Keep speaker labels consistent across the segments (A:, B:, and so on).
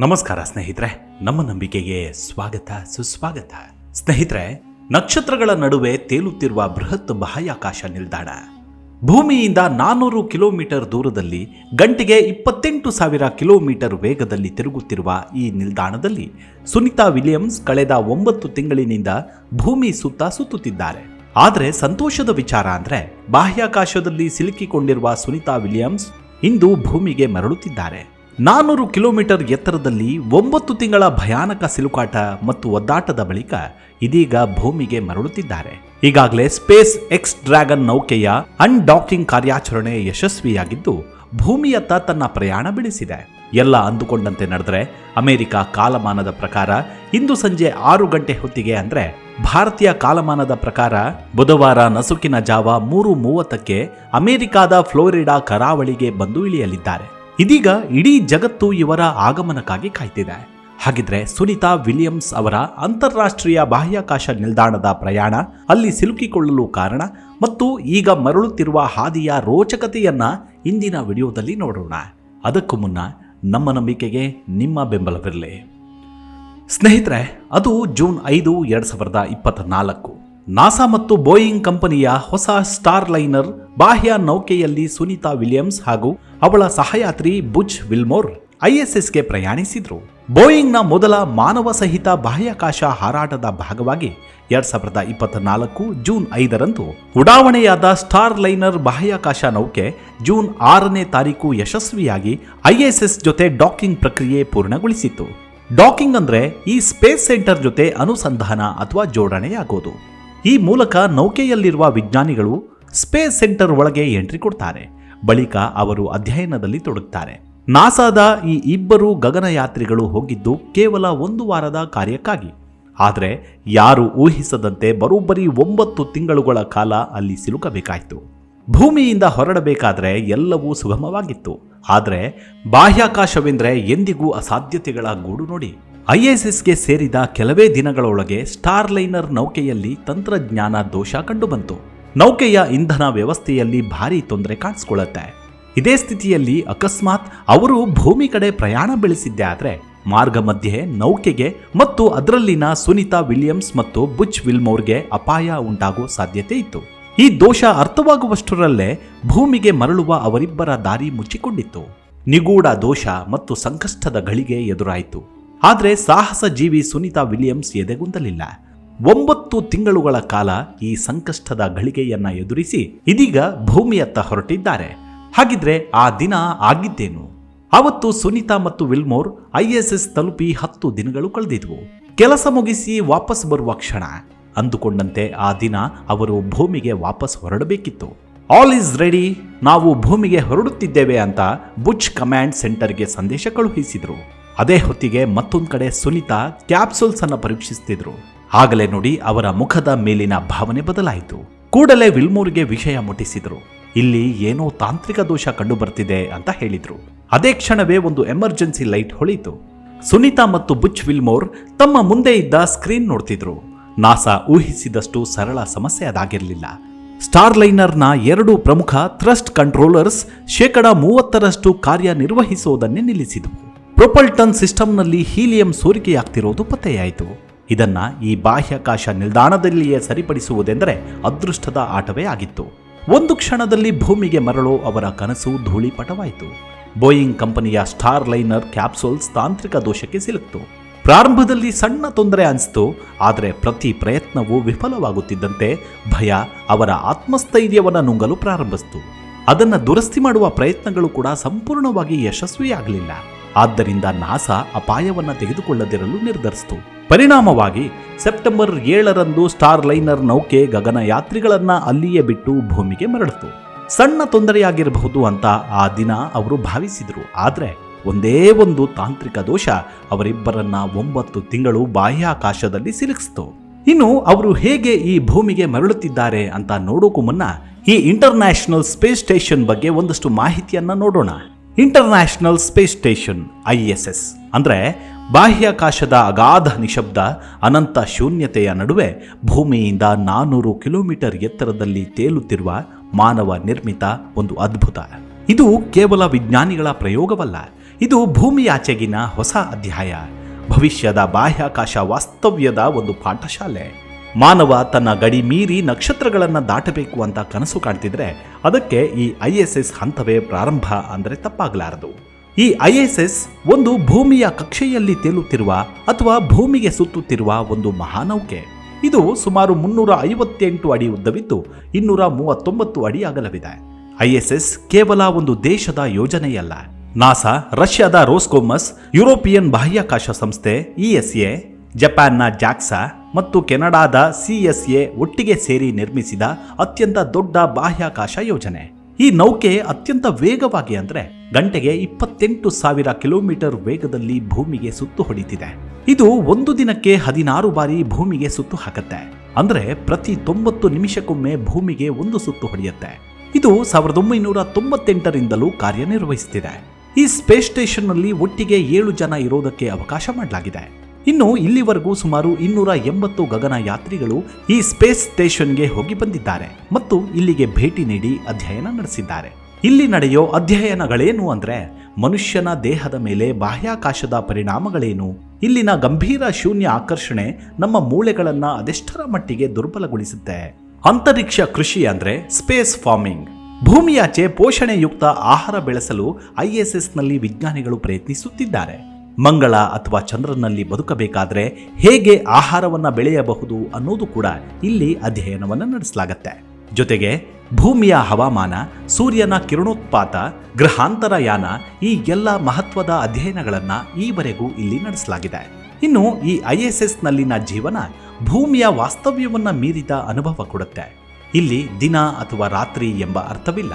A: ನಮಸ್ಕಾರ ಸ್ನೇಹಿತರೆ, ನಮ್ಮ ನಂಬಿಕೆಗೆ ಸ್ವಾಗತ, ಸುಸ್ವಾಗತ. ಸ್ನೇಹಿತರೆ, ನಕ್ಷತ್ರಗಳ ನಡುವೆ ತೇಲುತ್ತಿರುವ ಬೃಹತ್ ಬಾಹ್ಯಾಕಾಶ ನಿಲ್ದಾಣ. ಭೂಮಿಯಿಂದ ನಾನ್ನೂರು ಕಿಲೋಮೀಟರ್ ದೂರದಲ್ಲಿ, ಗಂಟೆಗೆ ಇಪ್ಪತ್ತೆಂಟು ಸಾವಿರ ಕಿಲೋಮೀಟರ್ ವೇಗದಲ್ಲಿ ತಿರುಗುತ್ತಿರುವ ಈ ನಿಲ್ದಾಣದಲ್ಲಿ ಸುನಿತಾ ವಿಲಿಯಮ್ಸ್ ಕಳೆದ ಒಂಬತ್ತು ತಿಂಗಳಿನಿಂದ ಭೂಮಿ ಸುತ್ತ ಸುತ್ತುತ್ತಿದ್ದಾರೆ. ಆದರೆ ಸಂತೋಷದ ವಿಚಾರ ಅಂದ್ರೆ, ಬಾಹ್ಯಾಕಾಶದಲ್ಲಿ ಸಿಲುಕಿಕೊಂಡಿರುವ ಸುನಿತಾ ವಿಲಿಯಮ್ಸ್ ಇಂದು ಭೂಮಿಗೆ ಮರಳುತ್ತಿದ್ದಾರೆ. ನಾನ್ನೂರು ಕಿಲೋಮೀಟರ್ ಎತ್ತರದಲ್ಲಿ ಒಂಬತ್ತು ತಿಂಗಳ ಭಯಾನಕ ಸಿಲುಕಾಟ ಮತ್ತು ಒದ್ದಾಟದ ಬಳಿಕ ಇದೀಗ ಭೂಮಿಗೆ ಮರಳುತ್ತಿದ್ದಾರೆ. ಈಗಾಗಲೇ ಸ್ಪೇಸ್ ಎಕ್ಸ್ ಡ್ರ್ಯಾಗನ್ ನೌಕೆಯ ಅನ್ಡಾಕಿಂಗ್ ಕಾರ್ಯಾಚರಣೆ ಯಶಸ್ವಿಯಾಗಿದ್ದು, ಭೂಮಿಯತ್ತ ತನ್ನ ಪ್ರಯಾಣ ಬೆಳೆಸಿದೆ. ಎಲ್ಲ ಅಂದುಕೊಂಡಂತೆ ನಡೆದರೆ, ಅಮೆರಿಕ ಕಾಲಮಾನದ ಪ್ರಕಾರ ಇಂದು ಸಂಜೆ ಆರು ಗಂಟೆ ಹೊತ್ತಿಗೆ ಅಂದ್ರೆ ಭಾರತೀಯ ಕಾಲಮಾನದ ಪ್ರಕಾರ ಬುಧವಾರ ನಸುಕಿನ ಜಾವ ಮೂರು ಮೂವತ್ತಕ್ಕೆ ಅಮೆರಿಕಾದ ಫ್ಲೋರಿಡಾ ಕರಾವಳಿಗೆ ಬಂದು ಇಳಿಯಲಿದ್ದಾರೆ. ಇದೀಗ ಇಡೀ ಜಗತ್ತು ಇವರ ಆಗಮನಕ್ಕಾಗಿ ಕಾಯ್ತಿದೆ. ಹಾಗಿದ್ರೆ ಸುನಿತಾ ವಿಲಿಯಮ್ಸ್ ಅವರ ಅಂತಾರಾಷ್ಟ್ರೀಯ ಬಾಹ್ಯಾಕಾಶ ನಿಲ್ದಾಣದ ಪ್ರಯಾಣ ಅಲ್ಲಿ ಸಿಲುಕಿಕೊಳ್ಳಲು ಕಾರಣ ಮತ್ತು ಈಗ ಮರಳುತ್ತಿರುವ ಹಾದಿಯ ರೋಚಕತೆಯನ್ನ ಇಂದಿನ ವಿಡಿಯೋದಲ್ಲಿ ನೋಡೋಣ. ಅದಕ್ಕೂ ಮುನ್ನ ನಮ್ಮ ನಂಬಿಕೆಗೆ ನಿಮ್ಮ ಬೆಂಬಲವಿರಲಿ. ಸ್ನೇಹಿತರೆ, ಅದು ಜೂನ್ ಐದು, ಎರಡ್ ಸಾವಿರದ ಇಪ್ಪತ್ನಾಲ್ಕು. ನಾಸಾ ಮತ್ತು ಬೋಯಿಂಗ್ ಕಂಪನಿಯ ಹೊಸ ಸ್ಟಾರ್ ಲೈನರ್ ಬಾಹ್ಯ ನೌಕೆಯಲ್ಲಿ ಸುನೀತಾ ವಿಲಿಯಮ್ಸ್ ಹಾಗೂ ಅವಳ ಸಹಯಾತ್ರಿ ಬುಚ್ ವಿಲ್ಮೋರ್ ಐಎಸ್ಎಸ್ಗೆ ಪ್ರಯಾಣಿಸಿದ್ರು. ಬೋಯಿಂಗ್ನ ಮೊದಲ ಮಾನವ ಸಹಿತ ಬಾಹ್ಯಾಕಾಶ ಹಾರಾಟದ ಭಾಗವಾಗಿ ಎರಡ್ ಸಾವಿರದ ಇಪ್ಪತ್ನಾಲ್ಕು ಜೂನ್ ಐದರಂದು ಉಡಾವಣೆಯಾದ ಸ್ಟಾರ್ ಲೈನರ್ ಬಾಹ್ಯಾಕಾಶ ನೌಕೆ ಜೂನ್ ಆರನೇ ತಾರೀಕು ಯಶಸ್ವಿಯಾಗಿ ಐಎಸ್ಎಸ್ ಜೊತೆ ಡಾಕಿಂಗ್ ಪ್ರಕ್ರಿಯೆ ಪೂರ್ಣಗೊಳಿಸಿತ್ತು. ಡಾಕಿಂಗ್ ಅಂದ್ರೆ ಈ ಸ್ಪೇಸ್ ಸೆಂಟರ್ ಜೊತೆ ಅನುಸಂಧಾನ ಅಥವಾ ಜೋಡಣೆಯಾಗೋದು. ಈ ಮೂಲಕ ನೌಕೆಯಲ್ಲಿರುವ ವಿಜ್ಞಾನಿಗಳು ಸ್ಪೇಸ್ ಸೆಂಟರ್ ಒಳಗೆ ಎಂಟ್ರಿ ಕೊಡ್ತಾರೆ. ಬಳಿಕ ಅವರು ಅಧ್ಯಯನದಲ್ಲಿ ತೊಡಗುತ್ತಾರೆ ನಾಸಾದ ಈ ಇಬ್ಬರು ಗಗನಯಾತ್ರಿಗಳು ಹೋಗಿದ್ದು ಕೇವಲ ಒಂದು ವಾರದ ಕಾರ್ಯಕ್ಕಾಗಿ. ಆದರೆ ಯಾರು ಊಹಿಸದಂತೆ ಬರೋಬ್ಬರಿ ಒಂಬತ್ತು ತಿಂಗಳುಗಳ ಕಾಲ ಅಲ್ಲಿ ಸಿಲುಕಬೇಕಾಯಿತು. ಭೂಮಿಯಿಂದ ಹೊರಡಬೇಕಾದರೆ ಎಲ್ಲವೂ ಸುಗಮವಾಗಿತ್ತು. ಆದರೆ ಬಾಹ್ಯಾಕಾಶವೆಂದರೆ ಎಂದಿಗೂ ಅಸಾಧ್ಯತೆಗಳ ಗೂಡು ನೋಡಿ. ಐಎಸ್ಎಸ್ಗೆ ಸೇರಿದ ಕೆಲವೇ ದಿನಗಳೊಳಗೆ ಸ್ಟಾರ್ ಲೈನರ್ ನೌಕೆಯಲ್ಲಿ ತಂತ್ರಜ್ಞಾನ ದೋಷ ಕಂಡುಬಂತು. ನೌಕೆಯ ಇಂಧನ ವ್ಯವಸ್ಥೆಯಲ್ಲಿ ಭಾರಿ ತೊಂದರೆ ಕಾಣಿಸ್ಕೊಳ್ಳುತ್ತೆ. ಇದೇ ಸ್ಥಿತಿಯಲ್ಲಿ ಅಕಸ್ಮಾತ್ ಅವರು ಭೂಮಿ ಕಡೆ ಪ್ರಯಾಣ ಬೆಳೆಸಿದ್ದೆ ಆದರೆ, ಮಾರ್ಗ ಮಧ್ಯೆ ನೌಕೆಗೆ ಮತ್ತು ಅದರಲ್ಲಿನ ಸುನಿತಾ ವಿಲಿಯಮ್ಸ್ ಮತ್ತು ಬುಚ್ ವಿಲ್ಮೋರ್ಗೆ ಅಪಾಯ ಉಂಟಾಗುವ ಸಾಧ್ಯತೆ ಇತ್ತು. ಈ ದೋಷ ಅರ್ಥವಾಗುವಷ್ಟರಲ್ಲೇ ಭೂಮಿಗೆ ಮರಳುವ ಅವರಿಬ್ಬರ ದಾರಿ ಮುಚ್ಚಿಕೊಂಡಿತ್ತು. ನಿಗೂಢ ದೋಷ ಮತ್ತು ಸಂಕಷ್ಟದ ಗಳಿಗೆ ಎದುರಾಯಿತು. ಆದರೆ ಸಾಹಸ ಜೀವಿ ಸುನಿತಾ ವಿಲಿಯಮ್ಸ್ ಎದೆಗುಂದಲಿಲ್ಲ. ಒಂಬತ್ತು ತಿಂಗಳುಗಳ ಕಾಲ ಈ ಸಂಕಷ್ಟದ ಗಳಿಗೆಯನ್ನ ಎದುರಿಸಿ ಇದೀಗ ಭೂಮಿಯತ್ತ ಹೊರಟಿದ್ದಾರೆ. ಹಾಗಿದ್ರೆ ಆ ದಿನ ಆಗಿದ್ದೇನು? ಅವತ್ತು ಸುನಿತಾ ಮತ್ತು ವಿಲ್ಮೋರ್ ಐಎಸ್ಎಸ್ ತಲುಪಿ ಹತ್ತು ದಿನಗಳು ಕಳೆದಿದ್ವು. ಕೆಲಸ ಮುಗಿಸಿ ವಾಪಸ್ ಬರುವ ಕ್ಷಣ. ಅಂದುಕೊಂಡಂತೆ ಆ ದಿನ ಅವರು ಭೂಮಿಗೆ ವಾಪಸ್ ಹೊರಡಬೇಕಿತ್ತು. ಆಲ್ ಈಸ್ ರೆಡಿ, ನಾವು ಭೂಮಿಗೆ ಹೊರಡುತ್ತಿದ್ದೇವೆ ಅಂತ ಬುಚ್ ಕಮಾಂಡ್ ಸೆಂಟರ್ಗೆ ಸಂದೇಶ ಕಳುಹಿಸಿದ್ರು. ಅದೇ ಹೊತ್ತಿಗೆ ಮತ್ತೊಂದು ಕಡೆ ಸುನಿತಾ ಕ್ಯಾಪ್ಸೂಲ್ಸ್ ಅನ್ನು ಪರೀಕ್ಷಿಸ್ತಿದ್ರು. ಆಗಲೇ ನೋಡಿ ಅವರ ಮುಖದ ಮೇಲಿನ ಭಾವನೆ ಬದಲಾಯಿತು. ಕೂಡಲೇ ವಿಲ್ಮೂರ್ಗೆ ವಿಷಯ ಮುಟ್ಟಿಸಿದ್ರು. ಇಲ್ಲಿ ಏನೋ ತಾಂತ್ರಿಕ ದೋಷ ಕಂಡು ಬರ್ತಿದೆ ಅಂತ ಹೇಳಿದ್ರು. ಅದೇ ಕ್ಷಣವೇ ಒಂದು ಎಮರ್ಜೆನ್ಸಿ ಲೈಟ್ ಹೊಳಿತು. ಸುನಿತಾ ಮತ್ತು ಬುಚ್ ವಿಲ್ಮೋರ್ ತಮ್ಮ ಮುಂದೆ ಇದ್ದ ಸ್ಕ್ರೀನ್ ನೋಡ್ತಿದ್ರು. ನಾಸಾ ಊಹಿಸಿದಷ್ಟು ಸರಳ ಸಮಸ್ಯೆ ಅದಾಗಿರಲಿಲ್ಲ. ಸ್ಟಾರ್ ಲೈನರ್ನ ಎರಡು ಪ್ರಮುಖ ಥ್ರಸ್ಟ್ ಕಂಟ್ರೋಲರ್ಸ್ ಶೇಕಡ ಮೂವತ್ತರಷ್ಟು ಕಾರ್ಯನಿರ್ವಹಿಸುವುದನ್ನೇ ನಿಲ್ಲಿಸಿದವು. ಪ್ರೊಪಲ್ಟನ್ ಸಿಸ್ಟಮ್ನಲ್ಲಿ ಹೀಲಿಯಂ ಸೋರಿಕೆಯಾಗ್ತಿರೋದು ಪತ್ತೆಯಾಯಿತು. ಇದನ್ನ ಈ ಬಾಹ್ಯಾಕಾಶ ನಿಲ್ದಾಣದಲ್ಲಿಯೇ ಸರಿಪಡಿಸುವುದೆಂದರೆ ಅದೃಷ್ಟದ ಆಟವೇ ಆಗಿತ್ತು. ಒಂದು ಕ್ಷಣದಲ್ಲಿ ಭೂಮಿಗೆ ಮರಳು ಅವರ ಕನಸು ಧೂಳಿಪಟವಾಯಿತು. ಬೋಯಿಂಗ್ ಕಂಪನಿಯ ಸ್ಟಾರ್ ಲೈನರ್ ಕ್ಯಾಪ್ಸೂಲ್ಸ್ ತಾಂತ್ರಿಕ ದೋಷಕ್ಕೆ ಸಿಲುಕ್ತು. ಪ್ರಾರಂಭದಲ್ಲಿ ಸಣ್ಣ ತೊಂದರೆ ಅನಿಸ್ತು, ಆದರೆ ಪ್ರತಿ ಪ್ರಯತ್ನವೂ ವಿಫಲವಾಗುತ್ತಿದ್ದಂತೆ ಭಯ ಅವರ ಆತ್ಮಸ್ಥೈರ್ಯವನ್ನು ನುಂಗಲು ಪ್ರಾರಂಭಿಸಿತು. ಅದನ್ನು ದುರಸ್ತಿ ಮಾಡುವ ಪ್ರಯತ್ನಗಳು ಕೂಡ ಸಂಪೂರ್ಣವಾಗಿ ಯಶಸ್ವಿಯಾಗಲಿಲ್ಲ. ಆದ್ದರಿಂದ ನಾಸಾ ಅಪಾಯವನ್ನು ತೆಗೆದುಕೊಳ್ಳದಿರಲು ನಿರ್ಧರಿಸಿತು. ಪರಿಣಾಮವಾಗಿ ಸೆಪ್ಟೆಂಬರ್ ಏಳರಂದು ಸ್ಟಾರ್ ಲೈನರ್ ನೌಕೆ ಗಗನಯಾತ್ರಿಗಳನ್ನ ಅಲ್ಲಿಯೇ ಬಿಟ್ಟು ಭೂಮಿಗೆ ಮರಳಿತು. ಸಣ್ಣ ತೊಂದರೆಯಾಗಿರಬಹುದು ಅಂತ ಆ ದಿನ ಅವರು ಭಾವಿಸಿದರು. ಆದರೆ ಒಂದೇ ಒಂದು ತಾಂತ್ರಿಕ ದೋಷ ಅವರಿಬ್ಬರನ್ನ ಒಂಬತ್ತು ತಿಂಗಳು ಬಾಹ್ಯಾಕಾಶದಲ್ಲಿ ಸಿಲುಕಿಸಿತು. ಇನ್ನು ಅವರು ಹೇಗೆ ಈ ಭೂಮಿಗೆ ಮರಳುತ್ತಿದ್ದಾರೆ ಅಂತ ನೋಡೋಕು ಮುನ್ನ ಈ ಇಂಟರ್ನ್ಯಾಷನಲ್ ಸ್ಪೇಸ್ ಸ್ಟೇಷನ್ ಬಗ್ಗೆ ಒಂದಷ್ಟು ಮಾಹಿತಿಯನ್ನ ನೋಡೋಣ. International space station I S S ಅಂದರೆ ಬಾಹ್ಯಾಕಾಶದ ಅಗಾಧ ನಿಶಬ್ದ ಅನಂತ ಶೂನ್ಯತೆಯ ನಡುವೆ ಭೂಮಿಯಿಂದ ನಾನೂರು ಕಿಲೋಮೀಟರ್ ಎತ್ತರದಲ್ಲಿ ತೇಲುತ್ತಿರುವ ಮಾನವ ನಿರ್ಮಿತ ಒಂದು ಅದ್ಭುತ. ಇದು ಕೇವಲ ವಿಜ್ಞಾನಿಗಳ ಪ್ರಯೋಗವಲ್ಲ, ಇದು ಭೂಮಿಯಾಚೆಗಿನ ಹೊಸ ಅಧ್ಯಾಯ. ಭವಿಷ್ಯದ ಬಾಹ್ಯಾಕಾಶ ವಾಸ್ತವ್ಯದ ಒಂದು ಪಾಠಶಾಲೆ. ಮಾನವ ತನ್ನ ಗಡಿ ಮೀರಿ ನಕ್ಷತ್ರಗಳನ್ನು ದಾಟಬೇಕು ಅಂತ ಕನಸು ಕಾಣ್ತಿದ್ರೆ ಅದಕ್ಕೆ ಈ ಐ ಎಸ್ ಎಸ್ ಹಂತವೇ ಪ್ರಾರಂಭ ಅಂದರೆ ತಪ್ಪಾಗಲಾರದು. ಈ ಐ ಎಸ್ ಎಸ್ ಒಂದು ಭೂಮಿಯ ಕಕ್ಷೆಯಲ್ಲಿ ತೇಲುತ್ತಿರುವ ಅಥವಾ ಭೂಮಿಗೆ ಸುತ್ತುತ್ತಿರುವ ಒಂದು ಮಹಾನೌಕೆ. ಇದು ಸುಮಾರು ಮುನ್ನೂರ ಐವತ್ತೆಂಟು ಅಡಿ ಉದ್ದವಿದ್ದು ಇನ್ನೂರ ಮೂವತ್ತೊಂಬತ್ತು ಅಡಿ ಅಗಲವಿದೆ. ಐಎಸ್ಎಸ್ ಕೇವಲ ಒಂದು ದೇಶದ ಯೋಜನೆಯಲ್ಲ. ನಾಸಾ, ರಷ್ಯಾದ ರೋಸ್ಕೋಮಸ್, ಯುರೋಪಿಯನ್ ಬಾಹ್ಯಾಕಾಶ ಸಂಸ್ಥೆ ಇಎಸ್ಎ ಜಪಾನ್ನ ಜಾಕ್ಸಾ ಮತ್ತು ಕೆನಡಾದ ಸಿಎಸ್ಎ ಒಟ್ಟಿಗೆ ಸೇರಿ ನಿರ್ಮಿಸಿದ ಅತ್ಯಂತ ದೊಡ್ಡ ಬಾಹ್ಯಾಕಾಶ ಯೋಜನೆ. ಈ ನೌಕೆ ಅತ್ಯಂತ ವೇಗವಾಗಿ ಅಂದ್ರೆ ಗಂಟೆಗೆ ಇಪ್ಪತ್ತೆಂಟು ಸಾವಿರ ಕಿಲೋಮೀಟರ್ ವೇಗದಲ್ಲಿ ಭೂಮಿಗೆ ಸುತ್ತು ಹೊಡಿತಿದೆ. ಇದು ಒಂದು ದಿನಕ್ಕೆ ಹದಿನಾರು ಬಾರಿ ಭೂಮಿಗೆ ಸುತ್ತು ಹಾಕತ್ತೆ. ಅಂದ್ರೆ ಪ್ರತಿ ತೊಂಬತ್ತು ನಿಮಿಷಕ್ಕೊಮ್ಮೆ ಭೂಮಿಗೆ ಒಂದು ಸುತ್ತು ಹೊಡೆಯುತ್ತೆ. ಇದು ಸಾವಿರದ ಒಂಬೈನೂರ ತೊಂಬತ್ತೆಂಟರಿಂದಲೂ ಕಾರ್ಯನಿರ್ವಹಿಸುತ್ತಿದೆ ಈ ಸ್ಪೇಸ್ ಸ್ಟೇಷನ್ನಲ್ಲಿ ಒಟ್ಟಿಗೆ ಏಳು ಜನ ಇರೋದಕ್ಕೆ ಅವಕಾಶ ಮಾಡಲಾಗಿದೆ. ಇನ್ನು ಇಲ್ಲಿವರೆಗೂ ಸುಮಾರು ಇನ್ನೂರ ಎಂಬತ್ತು ಗಗನ ಯಾತ್ರಿಗಳು ಈ ಸ್ಪೇಸ್ ಸ್ಟೇಷನ್ಗೆ ಹೋಗಿ ಬಂದಿದ್ದಾರೆ ಮತ್ತು ಇಲ್ಲಿಗೆ ಭೇಟಿ ನೀಡಿ ಅಧ್ಯಯನ ನಡೆಸಿದ್ದಾರೆ. ಇಲ್ಲಿ ನಡೆಯೋ ಅಧ್ಯಯನಗಳೇನು ಅಂದರೆ ಮನುಷ್ಯನ ದೇಹದ ಮೇಲೆ ಬಾಹ್ಯಾಕಾಶದ ಪರಿಣಾಮಗಳೇನು? ಇಲ್ಲಿನ ಗಂಭೀರ ಶೂನ್ಯ ಆಕರ್ಷಣೆ ನಮ್ಮ ಮೂಳೆಗಳನ್ನು ಅದೆಷ್ಟರ ಮಟ್ಟಿಗೆ ದುರ್ಬಲಗೊಳಿಸುತ್ತೆ? ಅಂತರಿಕ್ಷ ಕೃಷಿ ಅಂದ್ರೆ ಸ್ಪೇಸ್ ಫಾರ್ಮಿಂಗ್. ಭೂಮಿಯಾಚೆ ಪೋಷಣೆಯುಕ್ತ ಆಹಾರ ಬೆಳೆಸಲು ಐಎಸ್ಎಸ್ನಲ್ಲಿ ವಿಜ್ಞಾನಿಗಳು ಪ್ರಯತ್ನಿಸುತ್ತಿದ್ದಾರೆ. ಮಂಗಳ ಅಥವಾ ಚಂದ್ರನಲ್ಲಿ ಬದುಕಬೇಕಾದರೆ ಹೇಗೆ ಆಹಾರವನ್ನ ಬೆಳೆಯಬಹುದು ಅನ್ನೋದು ಕೂಡ ಇಲ್ಲಿ ಅಧ್ಯಯನವನ್ನು ನಡೆಸಲಾಗುತ್ತೆ. ಜೊತೆಗೆ ಭೂಮಿಯ ಹವಾಮಾನ, ಸೂರ್ಯನ ಕಿರಣೋತ್ಪಾತ, ಗ್ರಹಾಂತರಯಾನ ಈ ಎಲ್ಲ ಮಹತ್ವದ ಅಧ್ಯಯನಗಳನ್ನ ಈವರೆಗೂ ಇಲ್ಲಿ ನಡೆಸಲಾಗಿದೆ. ಇನ್ನು ಈ ಐ ಎಸ್ ಎಸ್ನಲ್ಲಿನ ಜೀವನ ಭೂಮಿಯ ವಾಸ್ತವ್ಯವನ್ನ ಮೀರಿದ ಅನುಭವ ಕೊಡುತ್ತೆ. ಇಲ್ಲಿ ದಿನ ಅಥವಾ ರಾತ್ರಿ ಎಂಬ ಅರ್ಥವಿಲ್ಲ.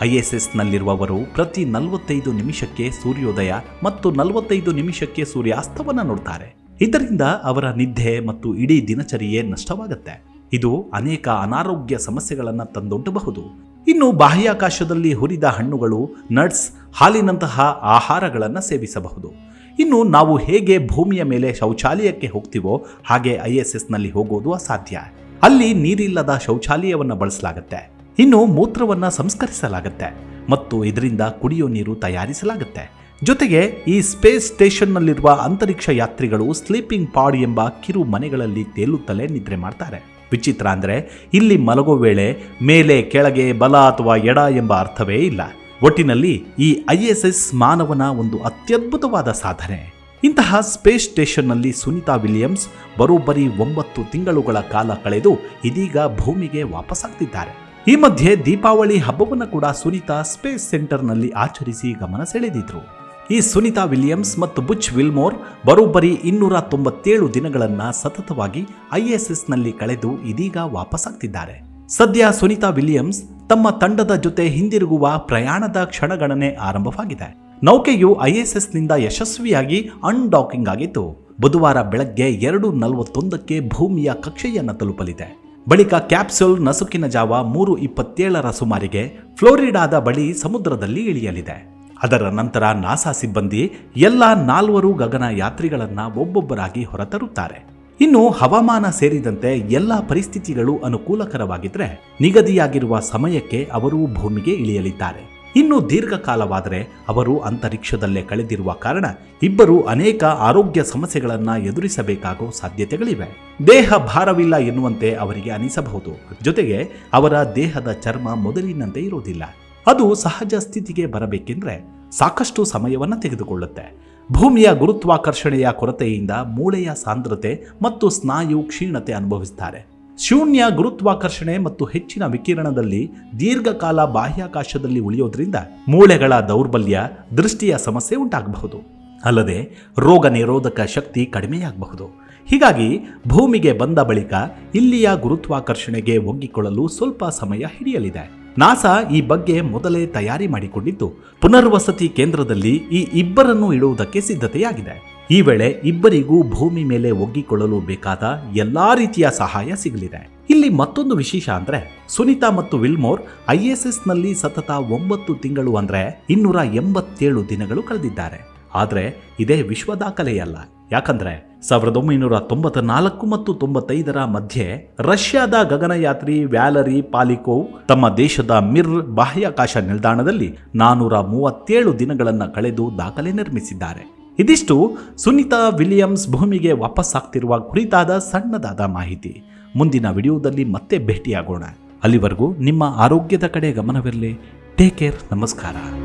A: ಐ ಎಸ್ ಎಸ್ನಲ್ಲಿರುವವರು ಪ್ರತಿ ನಲವತ್ತೈದು ನಿಮಿಷಕ್ಕೆ ಸೂರ್ಯೋದಯ ಮತ್ತು ನಲವತ್ತೈದು ನಿಮಿಷಕ್ಕೆ ಸೂರ್ಯಾಸ್ತವನ್ನು ನೋಡ್ತಾರೆ. ಇದರಿಂದ ಅವರ ನಿದ್ದೆ ಮತ್ತು ಇಡೀ ದಿನಚರಿಯೇ ನಷ್ಟವಾಗುತ್ತೆ. ಇದು ಅನೇಕ ಅನಾರೋಗ್ಯ ಸಮಸ್ಯೆಗಳನ್ನು ತಂದೊಡ್ಡಬಹುದು. ಇನ್ನು ಬಾಹ್ಯಾಕಾಶದಲ್ಲಿ ಹುರಿದ ಹಣ್ಣುಗಳು, ನಟ್ಸ್, ಹಾಲಿನಂತಹ ಆಹಾರಗಳನ್ನು ಸೇವಿಸಬಹುದು. ಇನ್ನು ನಾವು ಹೇಗೆ ಭೂಮಿಯ ಮೇಲೆ ಶೌಚಾಲಯಕ್ಕೆ ಹೋಗ್ತೀವೋ ಹಾಗೆ ಐ ಎಸ್ ಎಸ್ನಲ್ಲಿ ಹೋಗೋದು ಅಸಾಧ್ಯ. ಅಲ್ಲಿ ನೀರಿಲ್ಲದ ಶೌಚಾಲಯವನ್ನು ಬಳಸಲಾಗುತ್ತೆ. ಇನ್ನು ಮೂತ್ರವನ್ನ ಸಂಸ್ಕರಿಸಲಾಗುತ್ತೆ ಮತ್ತು ಇದರಿಂದ ಕುಡಿಯೋ ನೀರು ತಯಾರಿಸಲಾಗುತ್ತೆ. ಜೊತೆಗೆ ಈ ಸ್ಪೇಸ್ ಸ್ಟೇಷನ್ನಲ್ಲಿರುವ ಅಂತರಿಕ್ಷ ಯಾತ್ರಿಗಳು ಸ್ಲೀಪಿಂಗ್ ಪಾಡ್ ಎಂಬ ಕಿರು ಮನೆಗಳಲ್ಲಿ ತೇಲುತ್ತಲೇ ನಿದ್ರೆ ಮಾಡ್ತಾರೆ. ವಿಚಿತ್ರ ಅಂದ್ರೆ ಇಲ್ಲಿ ಮಲಗೋ ವೇಳೆ ಮೇಲೆ ಕೆಳಗೆ ಬಲ ಅಥವಾ ಎಡ ಎಂಬ ಅರ್ಥವೇ ಇಲ್ಲ. ಒಟ್ಟಿನಲ್ಲಿ ಈ ಐ ಎಸ್ ಎಸ್ ಮಾನವನ ಒಂದು ಅತ್ಯದ್ಭುತವಾದ ಸಾಧನೆ. ಇಂತಹ ಸ್ಪೇಸ್ ಸ್ಟೇಷನ್ನಲ್ಲಿ ಸುನಿತಾ ವಿಲಿಯಮ್ಸ್ ಬರೋಬ್ಬರಿ ಒಂಬತ್ತು ತಿಂಗಳುಗಳ ಕಾಲ ಕಳೆದು ಇದೀಗ ಭೂಮಿಗೆ ವಾಪಸ್ಸಾಗ್ತಿದ್ದಾರೆ ಈ ಮಧ್ಯೆ ದೀಪಾವಳಿ ಹಬ್ಬವನ್ನು ಕೂಡ ಸುನಿತಾ ಸ್ಪೇಸ್ ಸೆಂಟರ್ನಲ್ಲಿ ಆಚರಿಸಿ ಗಮನ ಸೆಳೆದಿದ್ರು. ಈ ಸುನಿತಾ ವಿಲಿಯಮ್ಸ್ ಮತ್ತು ಬುಚ್ ವಿಲ್ಮೋರ್ ಬರೋಬ್ಬರಿ ಇನ್ನೂರ ತೊಂಬತ್ತೇಳು ದಿನಗಳನ್ನ ಸತತವಾಗಿ ಐಎಸ್ಎಸ್ನಲ್ಲಿ ಕಳೆದು ಇದೀಗ ವಾಪಸ್ಸಾಗ್ತಿದ್ದಾರೆ ಸದ್ಯ ಸುನಿತಾ ವಿಲಿಯಮ್ಸ್ ತಮ್ಮ ತಂಡದ ಜೊತೆ ಹಿಂದಿರುಗುವ ಪ್ರಯಾಣದ ಕ್ಷಣಗಣನೆ ಆರಂಭವಾಗಿದೆ. ನೌಕೆಯು ಐಎಸ್ಎಸ್ನಿಂದ ಯಶಸ್ವಿಯಾಗಿ ಅನ್ಡಾಕಿಂಗ್ ಆಗಿತ್ತು. ಬುಧವಾರ ಬೆಳಗ್ಗೆ ಎರಡು ನಲವತ್ತೊಂದಕ್ಕೆ ಭೂಮಿಯ ಕಕ್ಷೆಯನ್ನು ತಲುಪಲಿದೆ. ಬಳಿಕ ಕ್ಯಾಪ್ಸೂಲ್ ನಸುಕಿನ ಜಾವ ಮೂರು ಇಪ್ಪತ್ತೇಳರ ಸುಮಾರಿಗೆ ಫ್ಲೋರಿಡಾದ ಬಳಿ ಸಮುದ್ರದಲ್ಲಿ ಇಳಿಯಲಿದೆ. ಅದರ ನಂತರ ನಾಸಾ ಸಿಬ್ಬಂದಿ ಎಲ್ಲ ನಾಲ್ವರು ಗಗನ ಯಾತ್ರಿಗಳನ್ನ ಒಬ್ಬೊಬ್ಬರಾಗಿ ಹೊರತರುತ್ತಾರೆ. ಇನ್ನು ಹವಾಮಾನ ಸೇರಿದಂತೆ ಎಲ್ಲ ಪರಿಸ್ಥಿತಿಗಳು ಅನುಕೂಲಕರವಾಗಿದ್ರೆ ನಿಗದಿಯಾಗಿರುವ ಸಮಯಕ್ಕೆ ಅವರು ಭೂಮಿಗೆ ಇಳಿಯಲಿದ್ದಾರೆ. ಇನ್ನು ದೀರ್ಘಕಾಲವಾದರೆ ಅವರು ಅಂತರಿಕ್ಷದಲ್ಲೇ ಕಳೆದಿರುವ ಕಾರಣ ಇಬ್ಬರು ಅನೇಕ ಆರೋಗ್ಯ ಸಮಸ್ಯೆಗಳನ್ನು ಎದುರಿಸಬೇಕಾಗೋ ಸಾಧ್ಯತೆಗಳಿವೆ. ದೇಹ ಭಾರವಿಲ್ಲ ಎನ್ನುವಂತೆ ಅವರಿಗೆ ಅನಿಸಬಹುದು. ಜೊತೆಗೆ ಅವರ ದೇಹದ ಚರ್ಮ ಮೊದಲಿನಂತೆ ಇರುವುದಿಲ್ಲ. ಅದು ಸಹಜ ಸ್ಥಿತಿಗೆ ಬರಬೇಕೆಂದ್ರೆ ಸಾಕಷ್ಟು ಸಮಯವನ್ನು ತೆಗೆದುಕೊಳ್ಳುತ್ತೆ. ಭೂಮಿಯ ಗುರುತ್ವಾಕರ್ಷಣೆಯ ಕೊರತೆಯಿಂದ ಮೂಳೆಯ ಸಾಂದ್ರತೆ ಮತ್ತು ಸ್ನಾಯು ಕ್ಷೀಣತೆ ಅನುಭವಿಸುತ್ತಾರೆ ಶೂನ್ಯ ಗುರುತ್ವಾಕರ್ಷಣೆ ಮತ್ತು ಹೆಚ್ಚಿನ ವಿಕಿರಣದಲ್ಲಿ ದೀರ್ಘಕಾಲ ಬಾಹ್ಯಾಕಾಶದಲ್ಲಿ ಉಳಿಯೋದ್ರಿಂದ ಮೂಳೆಗಳ ದೌರ್ಬಲ್ಯ, ದೃಷ್ಟಿಯ ಸಮಸ್ಯೆ ಉಂಟಾಗಬಹುದು. ಅಲ್ಲದೆ ರೋಗ ನಿರೋಧಕ ಶಕ್ತಿ ಕಡಿಮೆಯಾಗಬಹುದು. ಹೀಗಾಗಿ ಭೂಮಿಗೆ ಬಂದ ಬಳಿಕ ಇಲ್ಲಿಯ ಗುರುತ್ವಾಕರ್ಷಣೆಗೆ ಒಗ್ಗಿಕೊಳ್ಳಲು ಸ್ವಲ್ಪ ಸಮಯ ಹಿಡಿಯಲಿದೆ. ನಾಸಾ ಈ ಬಗ್ಗೆ ಮೊದಲೇ ತಯಾರಿ ಮಾಡಿಕೊಂಡಿದ್ದು, ಪುನರ್ವಸತಿ ಕೇಂದ್ರದಲ್ಲಿ ಈ ಇಬ್ಬರನ್ನು ಇಡುವುದಕ್ಕೆ ಸಿದ್ಧತೆಯಾಗಿದೆ. ಈ ವೇಳೆ ಇಬ್ಬರಿಗೂ ಭೂಮಿ ಮೇಲೆ ಒಗ್ಗಿಕೊಳ್ಳಲು ಬೇಕಾದ ಎಲ್ಲಾ ರೀತಿಯ ಸಹಾಯ ಸಿಗಲಿದೆ. ಇಲ್ಲಿ ಮತ್ತೊಂದು ವಿಶೇಷ ಅಂದ್ರೆ ಸುನಿತಾ ಮತ್ತು ವಿಲ್ಮೋರ್ ಐಎಸ್ಎಸ್ನಲ್ಲಿ ಸತತ ಒಂಬತ್ತು ತಿಂಗಳು ಅಂದ್ರೆ ಇನ್ನೂರ ಎಂಬತ್ತೇಳು ದಿನಗಳು ಕಳೆದಿದ್ದಾರೆ. ಆದ್ರೆ ಇದೇ ವಿಶ್ವ ದಾಖಲೆಯಲ್ಲ. ಯಾಕಂದ್ರೆ ಸಾವಿರದ ಒಂಬೈನೂರ ತೊಂಬತ್ತ ನಾಲ್ಕು ಮತ್ತು ತೊಂಬತ್ತೈದರ ಮಧ್ಯೆ ರಷ್ಯಾದ ಗಗನಯಾತ್ರಿ ವ್ಯಾಲರಿ ಪಾಲಿಕೋವ್ ತಮ್ಮ ದೇಶದ ಮಿರ್ ಬಾಹ್ಯಾಕಾಶ ನಿಲ್ದಾಣದಲ್ಲಿ ನಾನೂರ ಮೂವತ್ತೇಳು ದಿನಗಳನ್ನು ಕಳೆದು ದಾಖಲೆ ನಿರ್ಮಿಸಿದ್ದಾರೆ. ಇದಿಷ್ಟು ಸುನಿತಾ ವಿಲಿಯಮ್ಸ್ ಭೂಮಿಗೆ ವಾಪಸ್ಸಾಗ್ತಿರುವ ಕುರಿತಾದ ಸಣ್ಣದಾದ ಮಾಹಿತಿ. ಮುಂದಿನ ವಿಡಿಯೋದಲ್ಲಿ ಮತ್ತೆ ಭೇಟಿಯಾಗೋಣ. ಅಲ್ಲಿವರೆಗೂ ನಿಮ್ಮ ಆರೋಗ್ಯದ ಕಡೆ ಗಮನವಿರಲಿ. ಟೇಕ್ ಕೇರ್ ನಮಸ್ಕಾರ.